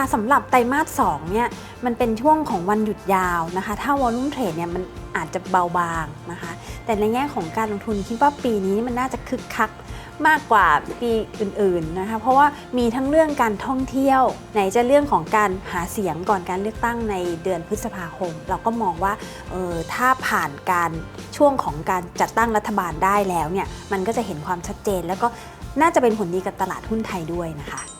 คะสำหรับไตรมาส2เนี่ยมันเป็นช่วงของวันหยุดยาวนะคะ ถ้าวอลุ่มเทรดเนี่ยมันอาจจะเบาบางนะคะ แต่ในแง่ของการลงทุนคิดว่าปีนี้มันน่าจะคึกคักมากกว่าปีอื่นๆนะคะ เพราะว่ามีทั้งเรื่องการท่องเที่ยว ไหนจะเรื่องของการหาเสียงก่อนการเลือกตั้งในเดือนพฤษภาคม เราก็มองว่าเออถ้าผ่านการช่วงของการจัดตั้งรัฐบาลได้แล้วเนี่ยมันก็จะเห็นความชัดเจน แล้วก็น่าจะเป็นผลดีกับตลาดหุ้นไทยด้วยนะคะ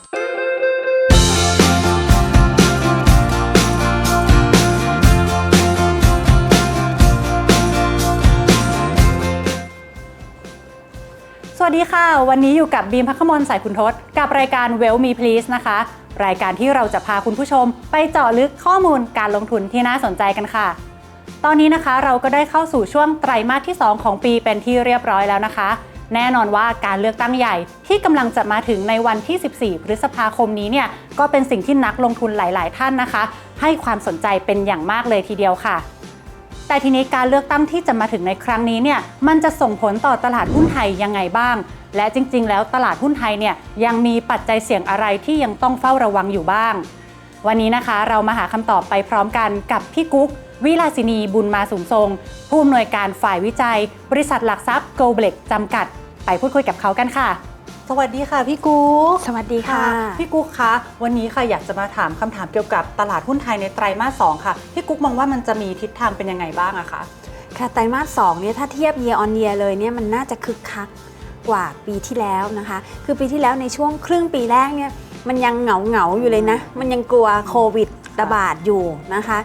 วัสดีค่ะ วันนี้อยู่กับบีมพักขมลสายคุณทศ กับรายการ Well Me Please นะคะ รายการที่เราจะพาคุณผู้ชม ไปเจาะลึกข้อมูลการลงทุนที่น่าสนใจกันค่ะ ตอนนี้นะคะเราก็ได้เข้าสู่ช่วงไตรมาสที่ 2 ของปีเป็นที่เรียบร้อยแล้วนะคะ แน่นอนว่าการเลือกตั้งใหญ่ที่กำลังจะมาถึงในวันที่ 14 พฤษภาคมนี้เนี่ยก็เป็นสิ่งที่นักลงทุนหลาย ๆ ท่านนะคะ ให้ความสนใจเป็นอย่างมากเลยทีเดียวค่ะ แต่ทีนี้การเลือกตั้งที่จะมาถึงในครั้งนี้เนี่ยมันจะส่งผลต่อตลาดหุ้นไทยยังไงบ้าง และจริง ๆ แล้วตลาดหุ้นไทยเนี่ยยังมีปัจจัยเสี่ยงอะไรที่ยังต้องเฝ้าระวังอยู่บ้าง วันนี้นะคะเรามาหาคำตอบไปพร้อมกันกับพี่กุ๊กวิลาสินีบุญมาสูงทรง ผู้อำนวยการฝ่ายวิจัย บริษัทหลักทรัพย์ g o b l e x จำกัด ไปพูดคุยกับเขากันค่ะ สวัสดีค่ะพี่กุ๊กสวัสดีค่ะ พี่กุ๊กคะวันนี้ค่ะอยากจะมาถามคำถามเกี่ยวกับตลาดหุ้นไทยในไตรมาสสองค่ะพี่กุ๊กมองว่ามันจะมีทิศทางเป็นยังไงบ้างอะคะค่ะไตรมาส2เนี่ยถ้าเทียบ year on year เลยเนี่ยมันน่าจะคึกคักกว่าปีที่แล้วนะคะ คือปีที่แล้วในช่วงครึ่งปีแรกเนี่ยมันยังเหงาเหงาๆอยู่เลยนะ มันยังกลัวโควิดระบาดอยู่นะคะ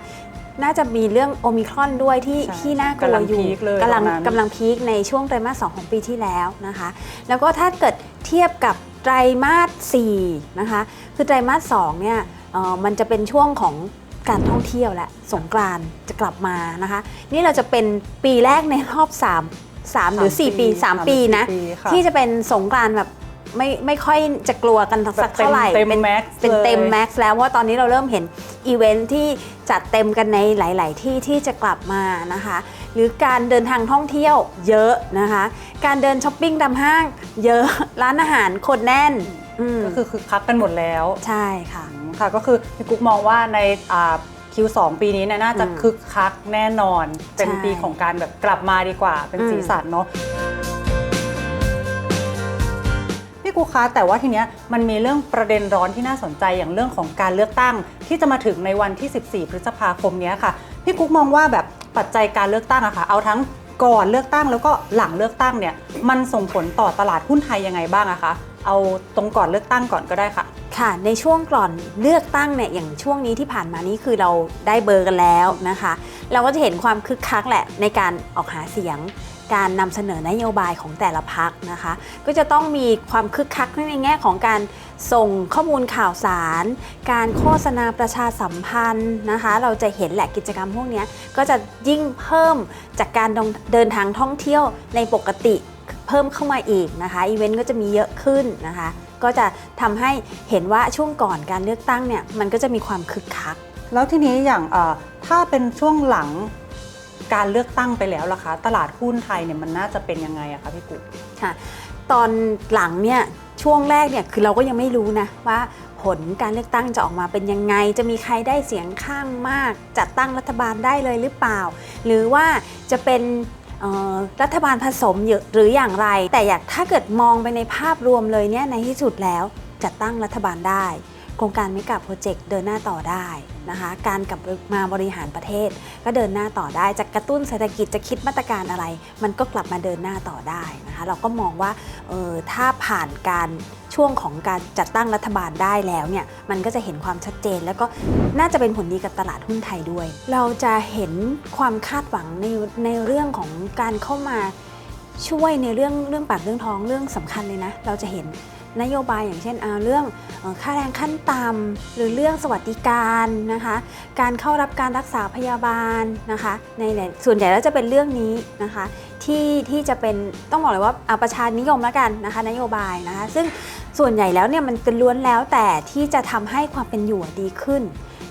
น่าจะมีเรื่องโอมิครอนด้วยที่ใช่ที่น่ากลัวอยู่กำลังพีคเลยกำลังตอนนั้นกำลังพีคในช่วงไตรมาส2ของปีที่แล้วนะคะ แล้วก็ถ้าเกิด เทียบกับไตรมาส4นะคะ คือไตรมาส2เนี่ยเอ่อมันจะเป็นช่วงของการท่องเที่ยวและสงกรานต์จะกลับมานะคะ นี่เราจะเป็นปีแรกในรอบ 3 3 หรือ 4 ปี 3 ปีนะค่ะที่จะเป็นสงกรานต์แบบ ไม่ไม่ค่อยจะกลัวกันสักเท่าไหร่เต็มเป็นแม็กซ์เป็นเต็มเลยแม็กซ์แล้วเพราะว่าตอนนี้เราเริ่มเห็นอีเวนท์ที่จัดเต็มกันในหลาย ๆ ที่ที่จะกลับมานะคะ หรือการเดินทางท่องเที่ยวเยอะนะคะ การเดินช้อปปิ้งตามห้าง เยอะร้านอาหารคนแน่นอืมก็คือคึกคักกันหมดแล้วใช่ค่ะค่ะก็คือพี่กุ๊กมองว่าในอ่า Q2 ปีนี้เนี่ยน่าจะอืมคึกคักแน่นอน เป็นใช่ปีของการแบบกลับมาดีกว่า เป็นอืมสีสันเนาะ พี่กุ๊กคะแต่ว่าทีเนี้ยมันมีเรื่องประเด็นร้อนที่น่าสนใจอย่างเรื่องของการเลือกตั้ง ที่จะมาถึงในวันที่ 14 พฤษภาคมเนี้ยค่ะ พี่กุ๊กมองว่าแบบปัจจัยการเลือกตั้งอะค่ะ เอาทั้งก่อนเลือกตั้งแล้วก็หลังเลือกตั้งเนี่ยมันส่งผลต่อตลาดหุ้นไทยยังไงบ้างอะคะเอาตรงก่อนเลือกตั้งก่อนก็ได้ค่ะ ค่ะ ในช่วงก่อนเลือกตั้งเนี่ยอย่างช่วงนี้ที่ผ่านมานี้คือเราได้เบอร์กันแล้วนะคะ เราก็จะเห็นความคึกคักแหละในการออกหาเสียง การนำเสนอนโยบายของแต่ละพักนะคะ ก็จะต้องมีความคึกคักในแง่ของการส่งข้อมูลข่าวสาร การโฆษณาประชาสัมพันธ์นะคะ เราจะเห็นแหละกิจกรรมพวกนี้ก็จะยิ่งเพิ่มจากการเดินทางท่องเที่ยวในปกติเพิ่มเข้ามาอีกนะคะอีเวนต์ก็จะมีเยอะขึ้นนะคะ ก็จะทำให้เห็นว่าช่วงก่อนการเลือกตั้งเนี่ยมันก็จะมีความคึกคัก แล้วทีนี้อย่างถ้าเป็นช่วงหลัง การเลือกตั้งไปแล้วล่ะคะ ตลาดหุ้นไทยเนี่ยมันน่าจะเป็นยังไงอะคะพี่กุ๊กค่ะ ตอนหลังเนี่ยช่วงแรกเนี่ยคือเราก็ยังไม่รู้นะว่าผลการเลือกตั้งจะออกมาเป็นยังไง จะมีใครได้เสียงข้างมาก จัดตั้งรัฐบาลได้เลยหรือเปล่า หรือว่าจะเป็นรัฐบาลผสมหรืออย่างไร แต่อยากถ้าเกิดมองไปในภาพรวมเลยเนี่ยในที่สุดแล้วจัดตั้งรัฐบาลได้ โครงการไม่กับโปรเจกต์เดินหน้าต่อได้นะคะ การกลับมาบริหารประเทศ ก็เดินหน้าต่อได้จะกระตุ้นเศรษฐกิจจะคิดมาตรการอะไร มันก็กลับมาเดินหน้าต่อได้นะคะ เราก็มองว่าเออถ้าผ่านการช่วงของการจัดตั้งรัฐบาลได้แล้วเนี่ยมันก็จะเห็นความชัดเจน แล้วก็น่าจะเป็นผลดีกับตลาดหุ้นไทยด้วย เราจะเห็นความคาดหวังในในเรื่องของการเข้ามา ช่วยในเรื่องเรื่องปากเรื่องท้องเรื่องสำคัญเลยนะ เราจะเห็นนโยบายอย่างเช่นเรื่องค่าแรงขั้นต่ำหรือเรื่องสวัสดิการนะคะ การเข้ารับการรักษาพยาบาลนะคะในส่วนใหญ่แล้วจะเป็นเรื่องนี้นะคะที่ที่จะเป็นต้องบอกเลยว่าอาประชานิยมแล้วกันนะคะ นโยบายนะคะ ซึ่งส่วนใหญ่แล้วเนี่ยมันเป็นล้วนแล้วแต่ที่จะทำให้ความเป็นอยู่ดีขึ้น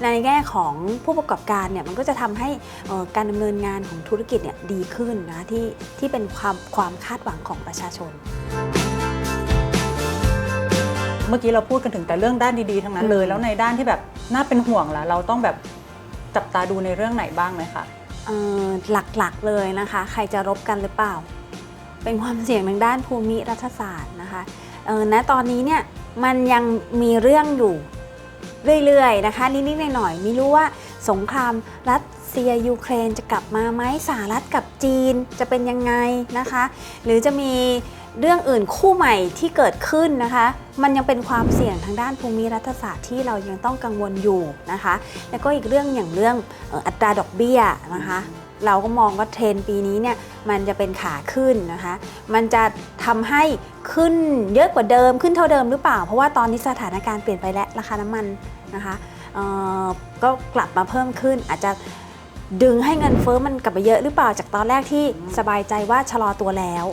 ในแง่ของผู้ประกอบการเนี่ยมันก็จะทำให้เอ่อการดำเนินงานของธุรกิจเนี่ยดีขึ้นนะที่ที่เป็นความความคาดหวังของประชาชน เมื่อกี้เราพูดกันถึงแต่เรื่องด้านดีๆทั้งนั้นเลยอืมแล้วในด้านที่แบบน่าเป็นห่วงล่ะเราต้องแบบจับตาดูในเรื่องไหนบ้างไหมคะเอ่อหลักๆเลยนะคะ ใครจะรบกันหรือเปล่า เป็นความเสี่ยงทางด้านภูมิรัฐศาสตร์นะคะเออณตอนนี้เนี่ยมันยังมีเรื่องอยู่ เรื่อยๆนะคะนิดๆหน่อยๆไม่รู้ว่าสงครามรัสเซียยูเครนจะกลับมาไหมสหรัฐกับจีนจะเป็นยังไงนะคะ หรือจะมีเรื่องอื่นคู่ใหม่ที่เกิดขึ้นนะคะ มันยังเป็นความเสี่ยงทางด้านภูมิรัฐศาสตร์ที่เรายังต้องกังวลอยู่นะคะ แล้วก็อีกเรื่องอย่างเรื่องอัตราดอกเบี้ยนะคะ เราก็มองว่าเทรนปีนี้เนี่ยมันจะเป็นขาขึ้นนะคะ มันจะทำให้ขึ้นเยอะกว่าเดิมขึ้นเท่าเดิมหรือเปล่า เพราะว่าตอนนี้สถานการณ์เปลี่ยนไปแล้วราคาน้ำมันนะคะก็กลับมาเพิ่มขึ้นอาจจะดึงให้เงินเฟ้อมันกลับไปเยอะหรือเปล่าจากตอนแรกที่สบายใจว่าชะลอตัวแล้ว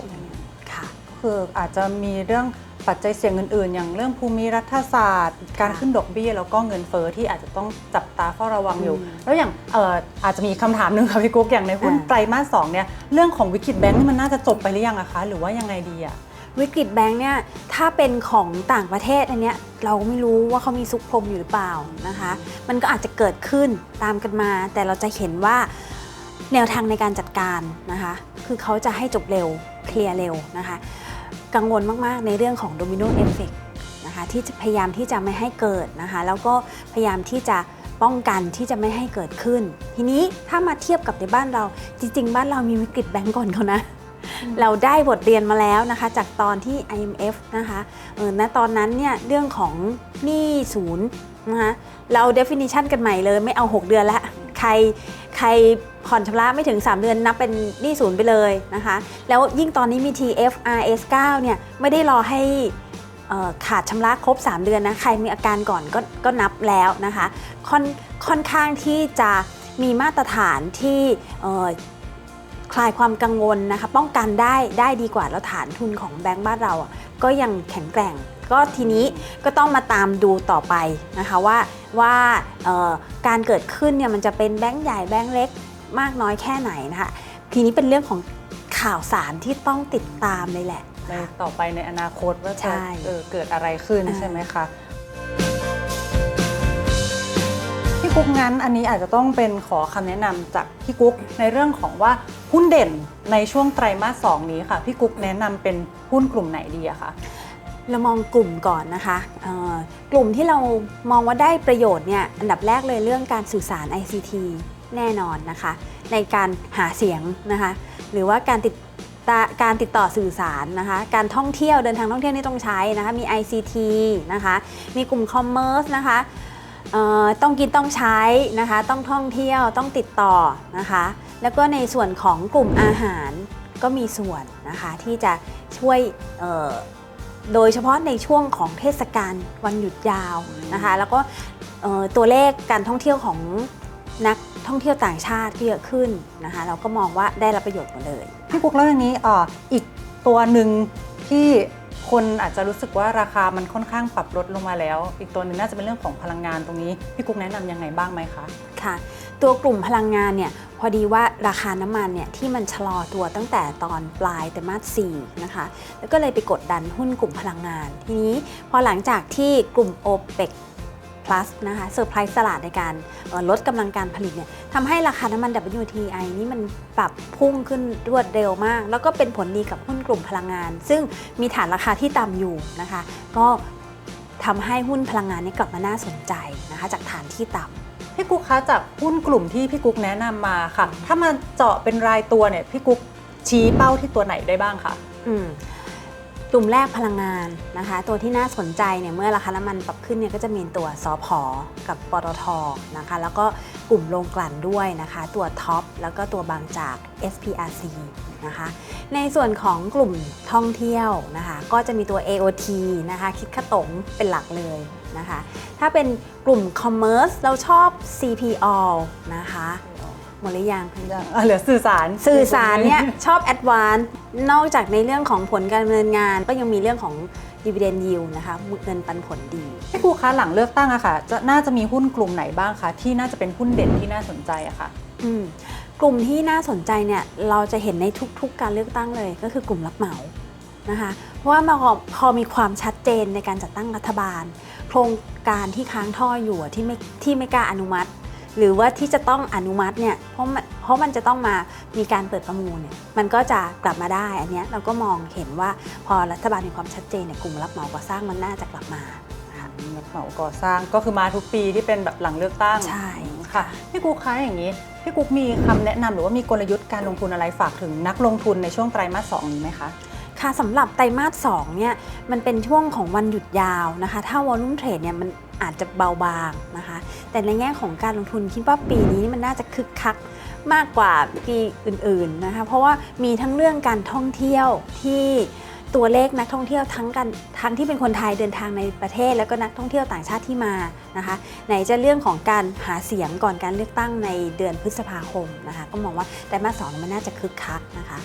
ค่ะคืออาจจะมีเรื่อง ปัจจัยเสี่ยงอื่นๆ อย่างเรื่องภูมิรัฐศาสตร์ การขึ้นดอกเบี้ยแล้วก็เงินเฟ้อที่อาจจะต้องจับตาเฝ้าระวังอยู่อืมแล้วอย่างเอ่ออาจจะมีคำถามหนึ่งค่ะพี่กุ๊กอย่างในหุ้นอ่าไตรมาสสองเนี่ยเรื่องของวิกฤตแบงก์นี่มันน่าจะจบไปหรือยังอะคะ หรือว่ายังไงดีอะวิกฤตแบงค์เนี่ยถ้าเป็นของต่างประเทศอันเนี้ยเราไม่รู้ว่าเขามีซุกพรมอยู่หรือเปล่านะคะ มันก็อาจจะเกิดขึ้นตามกันมา แต่เราจะเห็นว่าแนวทางในการจัดการนะคะ คือเขาจะให้จบเร็วเคลียร์เร็วนะคะ กังวลมาก ๆ ในเรื่องของโดมิโนเอฟเฟกนะคะที่จะพยายามที่จะไม่ให้เกิดนะคะแล้วก็พยายามที่จะป้องกันที่จะไม่ให้เกิดขึ้น ทีนี้ถ้ามาเทียบกับในบ้านเราจริง ๆ บ้านเรามีวิกฤตแบงก์ก่อนเขานะเราได้บทเรียนมาแล้วนะคะ จากตอนที่ IMF นะคะเออณตอนนั้นเนี่ยเรื่องของหนี้ศูนย์นะคะเรา definition กันใหม่เลยไม่เอา 6 เดือนแล้วใครใคร ผ่อนชำระไม่ถึง 3 เดือนนับเป็นหนี้ศูนย์ไปเลยนะคะ แล้วยิ่งตอนนี้มี TFRS 9เนี่ยไม่ได้รอให้เอ่อขาดชำระครบ 3 เดือนนะใครมีอาการก่อนก็ก็นับแล้วนะคะค่อนค่อนข้างที่จะมีมาตรฐานที่คลายความกังวลนะคะป้องกันได้ได้ดีกว่าแล้วฐานทุนของแบงก์บ้านเราอะก็ยังแข็งแกร่ง ก็ทีนี้ก็ต้องมาตามดูต่อไปนะคะว่าว่าการเกิดขึ้นเนี่ยมันจะเป็นแบงก์ใหญ่แบงก์เล็ก มากน้อยแค่ไหนนะคะทีนี้เป็นเรื่องของข่าวสารที่ต้องติดตามเลยแหละ ในต่อไปในอนาคตว่าใช่จะเออเกิดอะไรขึ้นอ่า ใช่ไหมคะพี่กุ๊กงั้นอันนี้อาจจะต้องเป็นขอคำแนะนำจากพี่กุ๊กในเรื่องของว่าหุ้นเด่นในช่วงไตรมาสสองนี้ค่ะ พี่กุ๊กแนะนำเป็นหุ้นกลุ่มไหนดีอะคะเรามองกลุ่มก่อนนะคะเอ่อกลุ่มที่เรามองว่าได้ประโยชน์เนี่ยอันดับแรกเลยเรื่องการสื่อสาร ICT แน่นอนนะคะ ในการหาเสียงนะคะ หรือว่าการติดการติดต่อสื่อสารนะคะ การท่องเที่ยวเดินทางท่องเที่ยวนี่ต้องใช้นะคะ มี ICT นะคะ มีกลุ่มคอมเมอร์สนะคะต้องกินต้องใช้นะคะ ต้องท่องเที่ยวต้องติดต่อนะคะ แล้วก็ในส่วนของกลุ่มอาหารก็มีส่วนนะคะที่จะช่วยโดยเฉพาะในช่วงของเทศกาลวันหยุดยาวนะคะ แล้วก็ตัวเลขการท่องเที่ยวของนัก ท่องเที่ยวต่างชาติก็เยอะขึ้นนะคะเราก็มองว่าได้รับประโยชน์หมดเลย พี่กุ๊กแล้วอย่างนี้อ่าอีกตัวหนึ่งที่คนอาจจะรู้สึกว่าราคามันค่อนข้างปรับลดลงมาแล้ว อีกตัวหนึ่งน่าจะเป็นเรื่องของพลังงานตรงนี้ พี่กุ๊กแนะนำยังไงบ้างไหมคะ ค่ะ ตัวกลุ่มพลังงานเนี่ยพอดีว่าราคาน้ำมันเนี่ยที่มันชะลอตัวตั้งแต่ตอนปลายไตรมาส4นะคะ แล้วก็เลยไปกดดันหุ้นกลุ่มพลังงาน ทีนี้พอหลังจากที่กลุ่ม OPEC plus นะคะเซอร์ไพรส์ตลาดในการเอ่อลดกำลังการผลิตเนี่ยทำให้ราคาน้ำมัน WTI นี่มันปรับพุ่งขึ้นรวดเร็วมาก แล้วก็เป็นผลดีกับหุ้นกลุ่มพลังงาน ซึ่งมีฐานราคาที่ต่ำอยู่นะคะ ก็ทำให้หุ้นพลังงานนี้กลับมาน่าสนใจนะคะจากฐานที่ต่ำพี่กุ๊กคะจากหุ้นกลุ่มที่พี่กุ๊กแนะนำมาค่ะ ถ้ามาเจาะเป็นรายตัวเนี่ยพี่กุ๊กชี้เป้าที่ตัวไหนได้บ้างคะอืม กลุ่มแรกพลังงานนะคะ ตัวที่น่าสนใจเนี่ยเมื่อราคาน้ำมันปรับขึ้นเนี่ยก็จะมีตัวสอพอกับปตทนะคะ แล้วก็กลุ่มโรงกลั่นด้วยนะคะ ตัวท็อปแล้วก็ตัวบางจาก SPRC นะคะในส่วนของกลุ่มท่องเที่ยวนะคะ ก็จะมีตัว AOT นะคะ คิดขตงเป็นหลักเลยนะคะ ถ้าเป็นกลุ่ม Commerce เราชอบ CPO นะคะ หมดหรือยังอะเหลือสื่อสารสื่อสารเนี่ยชอบ Advance นอกจากในเรื่องของผลการดำเนินงาน ก็ยังมีเรื่องของ Dividend Yield นะคะเงินปันผลดีพี่กุ๊กคะหลังเลือกตั้งอะค่ะจะน่าจะมีหุ้นกลุ่มไหนบ้างคะที่น่าจะเป็นหุ้นเด่นที่น่าสนใจอะค่ะอืมกลุ่มที่น่าสนใจเนี่ยเราจะเห็นในทุกๆ การเลือกตั้งเลย ก็คือกลุ่มรับเหมานะคะเพราะว่ามันพอพอมีความชัดเจนในการจัดตั้งรัฐบาล โครงการที่ค้างท่ออยู่อะที่ไม่ที่ไม่กล้าอนุมัติ หรือว่าที่จะต้องอนุมัติเนี่ยเพราะมันเพราะมันจะต้องมามีการเปิดประมูลเนี่ยมันก็จะกลับมาได้อันเนี้ยเราก็มองเห็นว่าพอรัฐบาลมีความชัดเจนเนี่ยกลุ่มรับเหมาก่อสร้างมันน่าจะกลับมารับเหมาก่อสร้างก็คือมาทุกปีที่เป็นแบบหลังเลือกตั้งใช่ค่ะพี่กุ๊กคะอย่างนี้พี่กุ๊กมีคำแนะนำหรือว่ามีกลยุทธ์การลงทุนอะไรฝากถึงนักลงทุนในช่วงไตรมาสสองนี้ไหมคะ ค่ะสำหรับไตรมาส2เนี่ยมันเป็นช่วงของวันหยุดยาวนะคะ ถ้าวอลุ่มเทรดเนี่ยมันอาจจะเบาบางนะคะ แต่ในแง่ของการลงทุนคิดว่าปีนี้มันน่าจะคึกคักมากกว่าปีอื่นๆนะคะ เพราะว่ามีทั้งเรื่องการท่องเที่ยวที่ตัวเลขนักท่องเที่ยวทั้งกันทั้งที่เป็นคนไทยเดินทางในประเทศ แล้วก็นักท่องเที่ยวต่างชาติที่มานะคะ ไหนจะเรื่องของการหาเสียงก่อนการเลือกตั้งในเดือนพฤษภาคมนะคะ ก็มองว่าไตรมาสสองมันน่าจะคึกคักนะคะ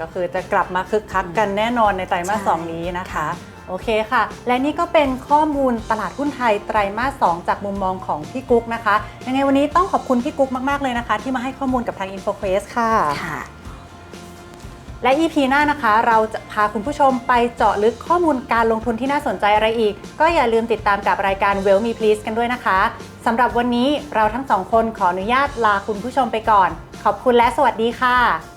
ก็คือจะกลับมาคึกคักกันแน่นอนในไตรมาสใช่สองนี้นะคะ โอเคค่ะ และนี่ก็เป็นข้อมูลตลาดหุ้นไทยไตรมาส2จากมุมมองของพี่กุ๊กนะคะ ยังไงวันนี้ต้องขอบคุณพี่กุ๊กมาก ๆ เลยนะคะ ที่มาให้ข้อมูลกับทาง InfoQuest ค่ะค่ะ และ EP หน้านะคะ เราจะพาคุณผู้ชมไปเจาะลึกข้อมูลการลงทุนที่น่าสนใจอะไรอีก ก็อย่าลืมติดตามกับรายการ Well Me Please กันด้วยนะคะสำหรับวันนี้เราทั้งสองคนขออนุญาตลาคุณผู้ชมไปก่อน ขอบคุณและสวัสดีค่ะ